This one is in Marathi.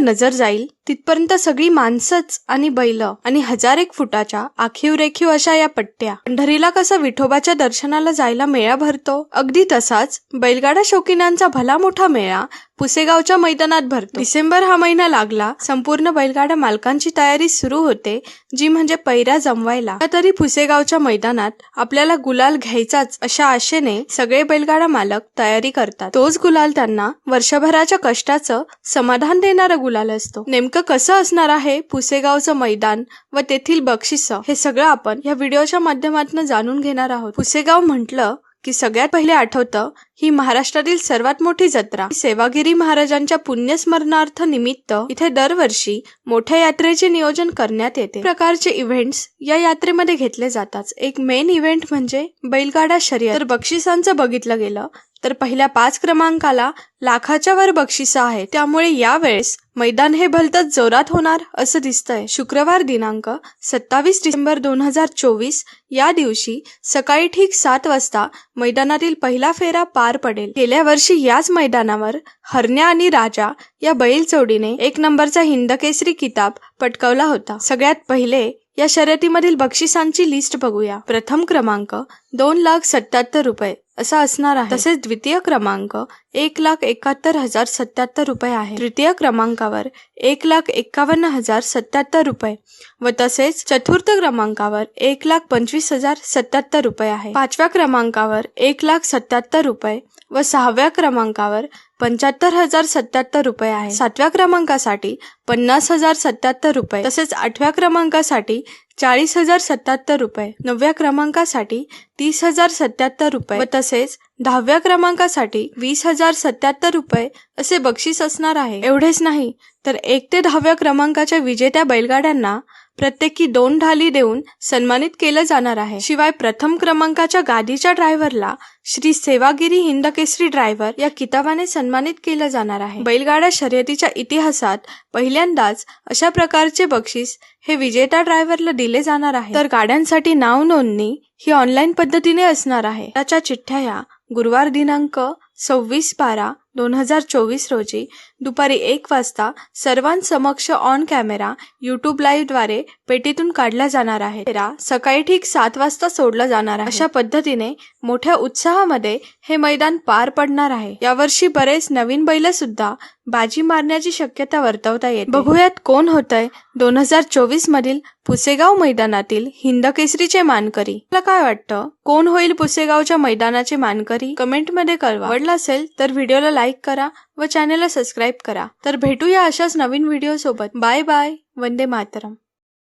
नजर जाईल तिथपर्यंत सगळी माणसंच आणि बैल आणि हजार एक फुटाच्या आखीव रेखीव अशा या पट्ट्या. पंढरीला कसं विठोबाच्या दर्शनाला जायला मेळा भरतो? अगदी तसाच बैलगाडा शौकीनांचा भला मोठा मेळा पुसेगावच्या मैदानात भरतो. डिसेंबर हा महिना लागला संपूर्ण बैलगाडा मालकांची तयारी सुरू होते जी म्हणजे पैरा जमवायला. तरी पुसेगावच्या मैदानात आपल्याला गुलाल घ्यायचाच अशा आशेने सगळे बैलगाडा मालक तयारी करतात. तोच गुलाल त्यांना वर्षभराच्या कष्टाचं समाधान देणारा गुलाल असतो. नेमकं कसं असणार आहे पुसेगावचं मैदान व तेथील बक्षिस हे सगळं आपण या व्हिडिओच्या माध्यमातून जाणून घेणार आहोत. पुसेगाव म्हटलं की सगळ्यात पहिले आठवतं ही महाराष्ट्रातील सर्वात मोठी जत्रा. सेवागिरी महाराजांच्या पुण्यस्मरणार्थ निमित्त इथे दरवर्षी मोठ्या यात्रेचे नियोजन करण्यात येते. प्रकारचे इव्हेंट्स या यात्रेमध्ये घेतले जातात. एक मेन इव्हेंट म्हणजे बैलगाडा शर्यत. तर बक्षिसांचं बघितलं गेलं तर पहिल्या पाच क्रमांकाला लाखाच्या वर बक्षिस आहे. त्यामुळे यावेळेस मैदान हे भलतच जोरात होणार असं दिसतंय. शुक्रवार दिनांक सत्तावीस डिसेंबर दोन हजार चोवीस या दिवशी सकाळी ठीक सात वाजता मैदानातील पहिला फेरा पार पडेल. गेल्या वर्षी याच मैदानावर हरण्या आणि राजा या बैल जोडीने एक नंबरचा हिंदकेसरी किताब पटकावला होता. सगळ्यात पहिले या शर्यतीमधील बक्षिसांची लिस्ट बघूया. प्रथम क्रमांक दोन लाख सत्याहत्तर रुपये. असा असणार आहे. तसेच द्वितीय क्रमांक एक लाख एकाहत्तर हजार सत्याहत्तर रुपये आहे. तृतीय क्रमांकावर एक लाख एकावन्न हजार सत्याहत्तर रुपये. व तसेच चतुर्थ क्रमांकावर एक लाख पंचवीस हजार सत्याहत्तर रुपये आहे. पाचव्या क्रमांकावर एक लाख सत्याहत्तर रुपये. व सहाव्या क्रमांकावर पंच्याहत्तर हजार सत्याहत्तर रुपये आहे. सातव्या क्रमांकासाठी पन्नास हजार सत्याहत्तर रुपये. तसेच आठव्या क्रमांकासाठी चाळीस हजार सत्याहत्तर रुपये. नवव्या क्रमांकासाठी तीस हजार सत्याहत्तर रुपये. व तसेच दहाव्या क्रमांकासाठी वीस हजार सत्याहत्तर रुपये असे बक्षीस असणार आहे. एवढेच नाही तर एक ते दहाव्या क्रमांकाच्या विजेत्या बैलगाड्यांना प्रत्येकी दोन ढाली देऊन सन्मानित केलं जाणार आहे. शिवाय प्रथम क्रमांकाच्या गादीच्या ड्रायव्हरला श्री सेवागिरी हिंदकेसरी ड्रायव्हर या किताबाने सन्मानित केलं जाणार आहे. बैलगाड्या शर्यतीच्या इतिहासात पहिल्यांदाच अशा प्रकारचे बक्षीस हे विजेता ड्रायव्हरला दिले जाणार आहे. तर गाड्यांसाठी नाव नोंदणी ही ऑनलाईन पद्धतीने असणार आहे. त्याच्या चिठ्ठ्या या गुरुवार दिनांक सव्वीस बारा दोन हजार चोवीस रोजी दुपारी एक वाजता सर्वांसमक्ष ऑन कॅमेरा युट्यूब लाईव्हद्वारे पेटीतून काढला जाणार आहे. सकाळी ठीक सात वाजता सोडला जाणार आहे. अशा पद्धतीने मोठ्या उत्साहामध्ये हे मैदान पार पडणार आहे. यावर्षी बरेच नवीन बैल सुद्धा बाजी मारण्याची शक्यता वर्तवता येते. बघूयात कोण होतंय दोन हजार चोवीस मधील पुसेगाव मैदानातील हिंदकेसरीचे मानकरी. तुला काय वाटतं? कोण होईल पुसेगावच्या मैदानाचे मानकरी? कमेंटमध्ये कळवा. आवडला असेल तर व्हिडिओला लाईक करा व चॅनलला सबस्क्राईब करा. तर भेटूया अशाच नवीन व्हिडिओसोबत. Bye bye. वंदे मातरम.